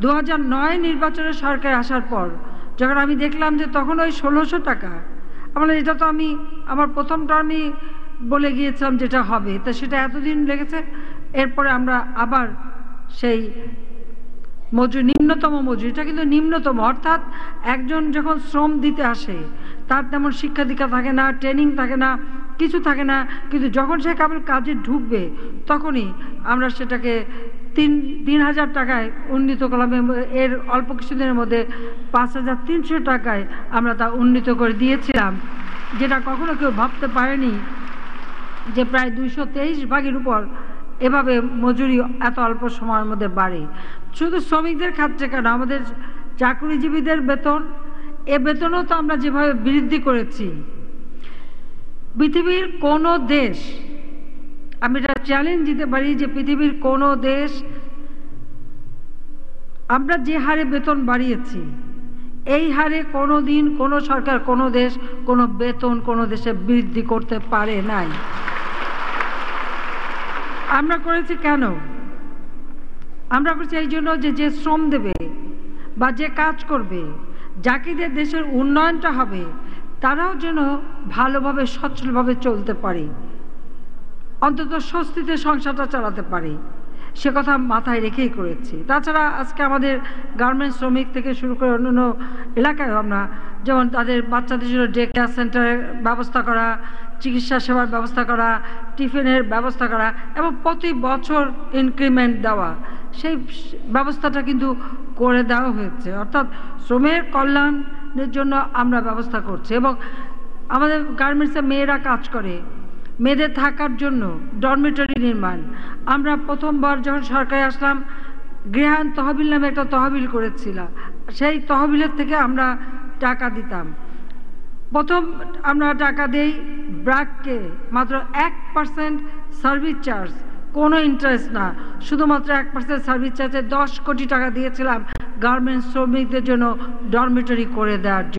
দু নয় নির্বাচনের সরকার আসার পর, যখন আমি দেখলাম যে তখন ওই ষোলোশো টাকা, আমার এটা তো আমি আমার প্রথম টার্মই বলে গিয়েছিলাম যেটা হবে। তা সেটা এতদিন লেগেছে, এরপরে আমরা আবার সেই মজুরি, নিম্নতম মজুরি, এটা কিন্তু নিম্নতম, অর্থাৎ একজন যখন শ্রম দিতে আসে, তার তেমন শিক্ষা দীক্ষা থাকে না ট্রেনিং থাকে না কিছু থাকে না, কিন্তু যখন সে কেবল কাজে ঢুকবে, তখনই আমরা সেটাকে তিন তিন হাজার টাকায় উন্নীত করলাম এর অল্প কিছুদিনের মধ্যে পাঁচ হাজার তিনশো টাকায় আমরা তা উন্নীত করে দিয়েছিলাম, যেটা কখনো কেউ ভাবতে পারেনি যে প্রায় দুইশো তেইশ ভাগের উপর এভাবে মজুরি এত অল্প সময়ের মধ্যে বাড়ে। শুধু শ্রমিকদের ক্ষেত্রে কেন? আমাদের চাকরিজীবীদের বেতন, এ বেতনও তো আমরা যেভাবে বৃদ্ধি করেছি। পৃথিবীর কোনো দেশ, আমি এটা চ্যালেঞ্জ দিতে পারি যে পৃথিবীর কোনো দেশ, আমরা যে হারে বেতন বাড়িয়েছি, এই হারে কোনো দিন কোনো সরকার, কোনো দেশ, কোনো বেতন কোনো দেশে বৃদ্ধি করতে পারে নাই। আমরা করেছি কেন? আমরা করেছি এই জন্য যে যে শ্রম দেবে বা যে কাজ করবে, যাকে দেশের উন্নয়নটা হবে তারাও যেন ভালোভাবে, সচ্ছলভাবে চলতে পারে। অন্তত স্বস্তিতে সংসারটা চালাতে পারে। সে কথা মাথায় রেখেই করেছি। তাছাড়া আজকে আমাদের গার্মেন্টস শ্রমিক থেকে শুরু করে অন্যান্য এলাকায় আমরা যেমন তাদের বাচ্চাদের জন্য ডে কেয়ার সেন্টারের ব্যবস্থা করা, চিকিৎসা সেবার ব্যবস্থা করা, টিফিনের ব্যবস্থা করা এবং প্রতি বছর ইনক্রিমেন্ট দেওয়া, সেই ব্যবস্থাটা কিন্তু করে দেওয়া হয়েছে। অর্থাৎ শ্রমের কল্যাণের জন্য আমরা ব্যবস্থা করছি এবং আমাদের গার্মেন্টসে মেয়েরা কাজ করে। মেয়েদের থাকার জন্য ডরমিটরি নির্মাণ। আমরা প্রথমবার যখন সরকারে আসলাম গৃহায়ণ তহবিল নামে একটা তহবিল করেছিলাম। সেই তহবিলের থেকে আমরা টাকা দিতাম। প্রথম আমরা টাকা দেই ব্র্যাককে, মাত্র এক পার্সেন্ট সার্ভিস চার্জ কোনো ইন্টারেস্ট না। শুধুমাত্র এক পার্সেন্ট সার্ভিস চার্জে দশ কোটি টাকা দিয়েছিলাম। গার্মেন্টস শ্রমিকদের জন্য ডরমিটরি করে দেওয়ার